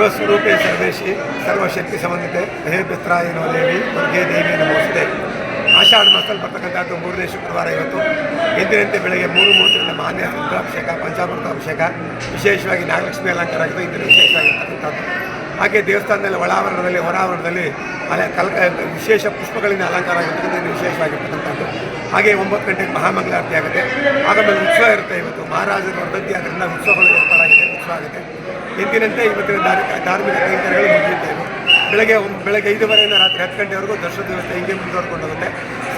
ಸರ್ವಸ್ವರೂಪೇ ಸರ್ವೇಶಿ, ಸರ್ವಶಕ್ತಿ ಸಮನ್ವಿತೆ ಹೇ ಪಿತ್ರಾಯನೋ ದೇವಿ, ದುರ್ಗೆ ದೇವಿ ನಮೋಸ್ತೆ. ಆಷಾಢ ಮಾಸದಲ್ಲಿ ಬರ್ತಕ್ಕಂಥದ್ದು ಮೂರನೇ ಶುಕ್ರವಾರ ಇವತ್ತು. ಎಂದಿನಂತೆ ಬೆಳಗ್ಗೆ ಮೂರು ಮೂವತ್ತರಿಂದ ಮಾನ್ಯ ರುದ್ರಾಭಿಷೇಕ ಪಂಚಾಮೃತ ಅಭಿಷೇಕ ವಿಶೇಷವಾಗಿ ನಾಗಲಕ್ಷ್ಮಿ ಅಲಂಕಾರ ಆಗಿದೆ ಇಂದಿನ ವಿಶೇಷವಾಗಿರ್ತಕ್ಕಂಥದ್ದು. ಹಾಗೆ ದೇವಸ್ಥಾನದಲ್ಲಿ ಒಳಾವರಣದಲ್ಲಿ ಹೊರಾವರಣದಲ್ಲಿ ಅಲೆ ಕಲ್ ವಿಶೇಷ ಪುಷ್ಪಗಳಿಂದ ಅಲಂಕಾರ ಆಗಿರ್ತಕ್ಕಂಥ ಇದು ವಿಶೇಷವಾಗಿರ್ತಕ್ಕಂಥದ್ದು. ಹಾಗೆ ಒಂಬತ್ತು ಗಂಟೆಗೆ ಮಹಾಮಂಗಳಾರತಿ ಆಗುತ್ತೆ. ಆಮೇಲೆ ಉತ್ಸವ ಇರುತ್ತೆ ಇವತ್ತು. ಮಹಾರಾಜರ ವರ್ಧಂತಿ ಆದ್ದರಿಂದ ಉತ್ಸವಗಳು ಏರ್ಪಾಡಾಗಿದೆ. ಆಗುತ್ತೆ ಎಂದಿನಂತೆ ಇವತ್ತಿನ ಧಾರ್ಮಿಕ ಕೈಂಕರ್ಯಗಳು ಮುಗಿಯುತ್ತೇವೆ. ಬೆಳಗ್ಗೆ ಒಂದು, ಬೆಳಗ್ಗೆ ಐದುವರೆಯಿಂದ ರಾತ್ರಿ ಹತ್ತು ಗಂಟೆವರೆಗೂ ದರ್ಶನ ವ್ಯವಸ್ಥೆ ಹಿಂಗೆ ಮುಂದುವರ್ಕೊಂಡು ಹೋಗುತ್ತೆ.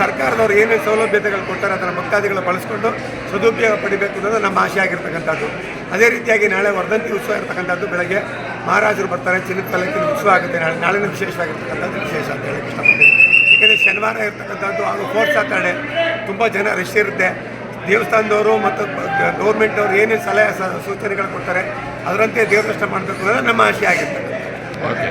ಸರ್ಕಾರದವರು ಏನೇನು ಸೌಲಭ್ಯತೆಗಳು ಕೊಡ್ತಾರೆ ಅದನ್ನು ಭಕ್ತಾದಿಗಳು ಬಳಸ್ಕೊಂಡು ಸದುಪಯೋಗ ಪಡಿಬೇಕು ಅನ್ನೋದು ನಮ್ಮ ಆಶೆ ಆಗಿರ್ತಕ್ಕಂಥದ್ದು. ಅದೇ ರೀತಿಯಾಗಿ ನಾಳೆ ವರ್ಧಂತಿ ಉತ್ಸವ ಇರತಕ್ಕಂಥದ್ದು ಬೆಳಗ್ಗೆ. ಮಹಾರಾಜರು ಬರ್ತಾರೆ, ಚಿನ್ನದ ಪಲ್ಲಕ್ಕಿನ ಉತ್ಸವ ಆಗುತ್ತೆ. ನಾಳೆ, ನಾಳೆನೂ ವಿಶೇಷವಾಗಿರ್ತಕ್ಕಂಥದ್ದು, ವಿಶೇಷ ಅಂತ ಹೇಳಕ್ಕೆ ಇಷ್ಟಪಡ್ತೀನಿ. ಏಕೆಂದರೆ ಶನಿವಾರ ಇರ್ತಕ್ಕಂಥದ್ದು ಹಾಗೂ ಫೋರ್ತ್ ಸಾಟರ್ಡೆ ತುಂಬ ಜನ ರಶ್ ಇರುತ್ತೆ. ದೇವಸ್ಥಾನದವರು ಮತ್ತು ಗೌರ್ಮೆಂಟ್ನವರು ಏನೇನು ಸಲಹೆ ಸೂಚನೆಗಳು ಕೊಡ್ತಾರೆ, ಅದರಂತೆ ದೇವದರ್ಶನ ಮಾಡಬೇಕು ಅನ್ನೋದು ನಮ್ಮ ಆಶೆ ಆಗಿರ್ತದೆ ಓಕೆ